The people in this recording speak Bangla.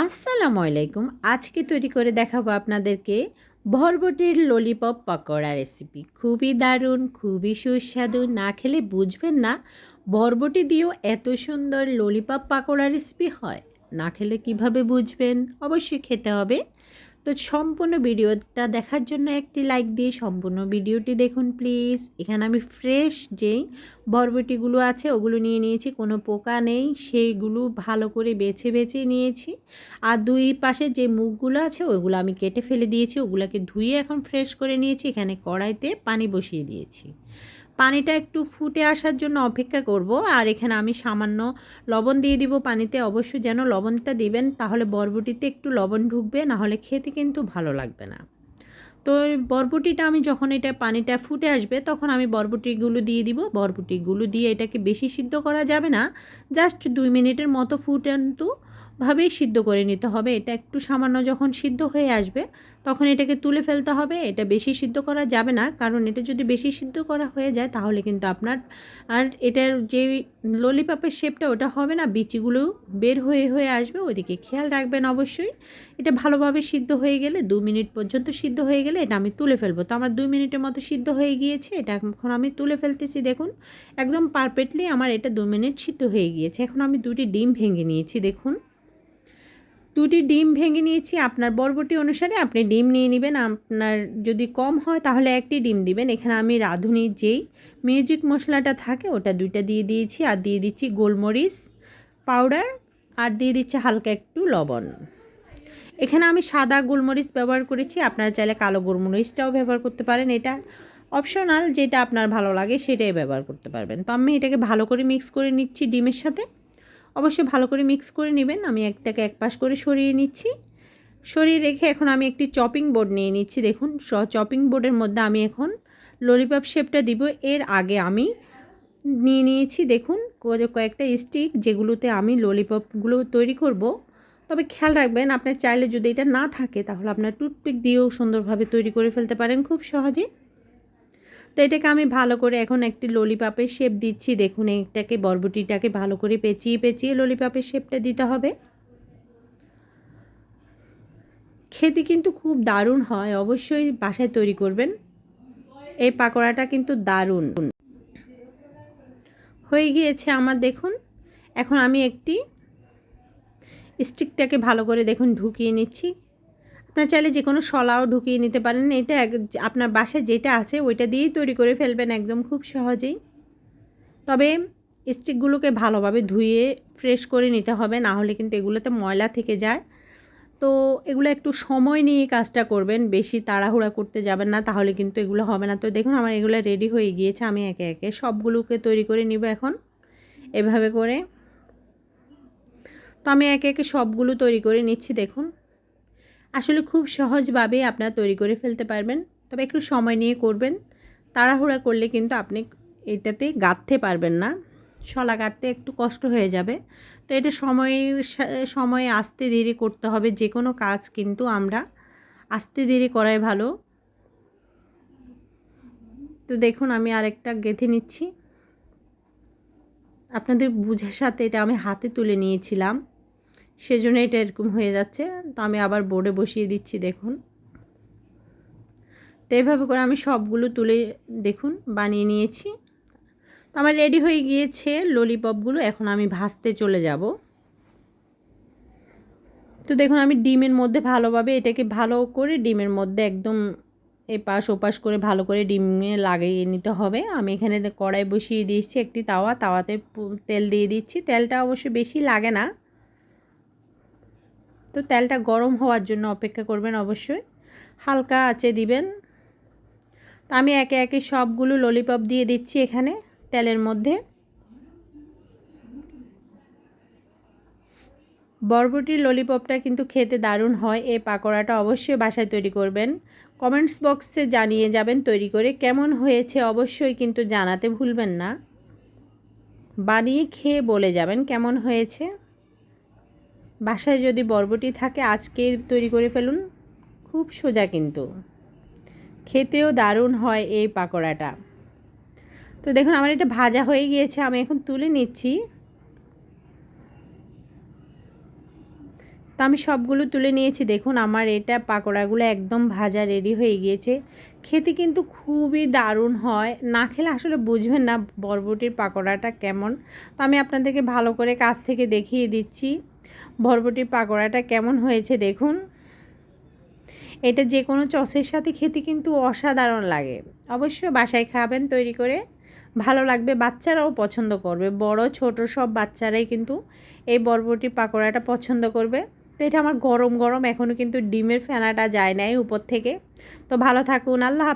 আসসালামু আলাইকুম। আজকে তৈরি করে দেখাবো আপনাদেরকে ভরবটির ললিপপ পকোড়া রেসিপি খুবই দারুণ, খুবই সুস্বাদু, না খেলে বুঝবেন না ভরবটি দিয়েও এত সুন্দর ললিপপ পাকোড়া রেসিপি হয়। না খেলে কীভাবে বুঝবেন? অবশ্যই খেতে হবে। তো সম্পূর্ণ ভিডিওটা দেখার জন্য একটি লাইক দিয়ে সম্পূর্ণ ভিডিওটি দেখুন, প্লিজ। এখানে আমি ফ্রেশ যেই বরবটিগুলো আছে, ওগুলো নিয়ে নিয়েছি, কোনো পোকা নেই। সেইগুলো ভালো করে বেছে বেছে নিয়েছি। আর দুই পাশে যে মুখগুলো আছে, ওইগুলো আমি কেটে ফেলে দিয়েছি। ওগুলোকে ধুয়ে এখন ফ্রেশ করে নিয়েছি। এখানে কড়াইতে পানি বসিয়ে দিয়েছি। পানিটা একটু ফুটে আসার জন্য অপেক্ষা করব। আর এখানে আমি সামান্য লবণ দিয়ে দিব পানিতে। অবশ্যই যেন লবণটা দিবেন, তাহলে বরবটিতে একটু লবণ ঢুকবে, নাহলে খেতে কিন্তু ভালো লাগবে না। তো বরবটিটা আমি যখন এটা পানিটা ফুটে আসবে, তখন আমি বরবটিগুলো দিয়ে দিব। বরবটিগুলো দিয়ে এটাকে বেশি সিদ্ধ করা যাবে না। জাস্ট দুই মিনিটের মতো ফুটান্তু ভাবেই সিদ্ধ করে নিতে হবে। এটা একটু সামান্য যখন সিদ্ধ হয়ে আসবে, তখন এটাকে তুলে ফেলতে হবে। এটা বেশি সিদ্ধ করা যাবে না, কারণ এটা যদি বেশি সিদ্ধ করা হয়ে যায়, তাহলে কিন্তু আপনার আর এটার যে ললিপপের শেপটা ওটা হবে না। বিচিগুলো বের হয়ে হয়ে আসবে। ওইদিকে খেয়াল রাখবেন অবশ্যই, এটা ভালোভাবে সিদ্ধ হয়ে গেলে, দু মিনিট পর্যন্ত সিদ্ধ হয়ে গেলে এটা আমি তুলে ফেলব। তো আমার দুই মিনিটের মতো সিদ্ধ হয়ে গিয়েছে, এটা এখন আমি তুলে ফেলতেছি। দেখুন, একদম পারফেক্টলি আমার এটা দু মিনিট সিদ্ধ হয়ে গিয়েছে। এখন আমি দুটি ডিম ভেঙে নিয়েছি, দেখুন। দুটি ডিম ভেঙে নিয়েছি, আপনার বরবটি অনুসারে আপনি ডিম নিয়ে নেবেন। আপনার যদি কম হয় তাহলে একটি ডিম দিবেন। এখানে আমি রাঁধুনির যেই মিউজিক মশলাটা থাকে ওটা দুইটা দিয়ে দিয়েছি আর দিয়ে দিচ্ছি গোলমরিচ পাউডার আর দিয়ে দিচ্ছি হালকা একটু লবণ। এখানে আমি সাদা গোলমরিচ ব্যবহার করেছি, আপনারা চাইলে কালো গোলমরিচটাও ব্যবহার করতে পারেন। এটা অপশনাল, যেটা আপনার ভালো লাগে সেটাই ব্যবহার করতে পারবেন। তো আমি এটাকে ভালো করে মিক্স করে নিচ্ছি ডিমের সাথে। অবশ্যই ভালো করে মিক্স করে নেবেন। আমি একটাকে এক পাশ করে সরিয়ে নিচ্ছি। সরিয়ে রেখে এখন আমি একটি চপিং বোর্ড নিয়ে নিচ্ছি। দেখুন চপিং বোর্ডের মধ্যে আমি এখন ললিপপ শেপটা দিব। এর আগে আমি নিয়ে নিয়েছি, দেখুন কয়েকটা স্টিক যেগুলোতে আমি ললিপপগুলো তৈরি করব। তবে খেয়াল রাখবেন, আপনার চাইলে যদি এটা না থাকে, তাহলে আপনার টুথপিক দিয়েও সুন্দরভাবে তৈরি করে ফেলতে পারেন খুব সহজে। তো এটাকে আমি ভালো করে এখন একটি ললিপাপের শেপ দিচ্ছি। দেখুন, এটাকে, বরবটিটাকে ভালো করে পেঁচিয়ে পেঁচিয়ে ললিপাপের শেপটা দিতে হবে। খেতে কিন্তু খুব দারুণ হয়, অবশ্যই বাসায় তৈরি করবেন। এই পাকোড়াটা কিন্তু দারুণ। হয়ে গিয়েছে আমার, দেখুন, এখন আমি একটি স্টিকটাকে ভালো করে, দেখুন, ঢুকিয়ে নিচ্ছি। আপনার চাইলে যে কোনো শলাও ঢুকিয়ে নিতে পারেন। এটা আপনার বাসায় যেটা আছে ওইটা দিয়েই তৈরি করে ফেলবেন একদম খুব সহজেই। তবে স্টিকগুলোকে ভালোভাবে ধুয়ে ফ্রেশ করে নিতে হবে, না হলে কিন্তু এগুলোতে ময়লা থেকে যায়। তো এগুলো একটু সময় নিয়ে কাজটা করবেন, বেশি তাড়াহুড়া করতে যাবেন না, তাহলে কিন্তু এগুলো হবে না। তো দেখুন, আমার এগুলো রেডি হয়ে গিয়েছে, আমি একে একে সবগুলোকে তৈরি করে নিব এখন এভাবে করে। তো আমি একে একে সবগুলো তৈরি করে নিচ্ছি, দেখুন। আসলে খুব সহজভাবে আপনারা তৈরি করে ফেলতে পারবেন। তবে একটু সময় নিয়ে করবেন। তাড়াহুড়া করলে কিন্তু আপনি এটাতে গাঁথতে পারবেন না। শলা গাঁথতে একটু কষ্ট হয়ে যাবে। তো এটা সময়ের সময়ে আস্তে দেরি করতে হবে। যে কোনো কাজ কিন্তু আমরা আস্তে দেরি করাই ভালো। তো দেখুন, আমি আরেকটা গেঁথে নিচ্ছি। আপনাদের বুঝার সাথে এটা আমি হাতে তুলে নিয়েছিলাম। সেজন্য এটা এরকম হয়ে যাচ্ছে। তো আমি আবার বোর্ডে বসিয়ে দিচ্ছি, দেখুন। তো এইভাবে করে আমি সবগুলো তুলে, দেখুন, বানিয়ে নিয়েছি। তো আমার রেডি হয়ে গিয়েছে ললিপপগুলো এখন আমি ভাজতে চলে যাব। তো দেখুন, আমি ডিমের মধ্যে ভালোভাবে এটাকে ভালো করে ডিমের মধ্যে একদম এপাশ ওপাশ করে ভালো করে ডিমে লাগিয়ে নিতে হবে। আমি এখানে কড়াই বসিয়ে দিয়েছি একটি তাওয়া, তাওয়াতে তেল দিয়ে দিচ্ছি। তেলটা অবশ্যই বেশি লাগে না। তো তেলটা গরম হওয়ার জন্য অপেক্ষা করবেন অবশ্যই। হালকা আঁচে দিবেন। তো আমি একে একে সবগুলো ললিপপ দিয়ে দিচ্ছি এখানে তেলের মধ্যে। বরবটির ললিপপটা কিন্তু খেতে দারুণ হয় এই পাকোড়াটা অবশ্যই বাসায় তৈরি করবেন। কমেন্টস বক্সে জানিয়ে যাবেন তৈরি করে কেমন হয়েছে অবশ্যই কিন্তু জানাতে ভুলবেন না। বানিয়ে খেয়ে বলে যাবেন কেমন হয়েছে। বাসায় যদি বরবটি থাকে আজকে তৈরি করে ফেলুন। খুব সোজা কিন্তু। খেতেও দারুণ হয় এই পাকোড়াটা। তো দেখুন, আমার এটা ভাজা হয়ে গিয়েছে, আমি এখন তুলে নিচ্ছি। আমি সবগুলো তুলে নিয়েছি। দেখুন, আমার এটা পাকোড়াগুলো একদম ভাজা রেডি হয়ে গিয়েছে। খেতে কিন্তু খুবই দারুণ হয়। না খেলে আসলে বুঝবেন না বরবটির পাকোড়াটা কেমন। তো আমি আপনাদেরকে ভালো করে কাছ থেকে দেখিয়ে দিচ্ছি বরবটির পাকোড়াটা কেমন হয়েছে, দেখুন। এটা যে কোনো চসের সাথে খেতে কিন্তু অসাধারণ লাগে। অবশ্যই বাসায় খাবেন তৈরি করে, ভালো লাগবে, বাচ্চারাও পছন্দ করবে। বড়, ছোট সব বাচ্চারাই কিন্তু এই বরবটি পাকোড়াটা পছন্দ করবে। তো এটা আমার গরম গরম এখনও কিন্তু ডিমের ফেনাটা যায় নাই উপর থেকে তো ভালো থাকুন, আল্লাহ।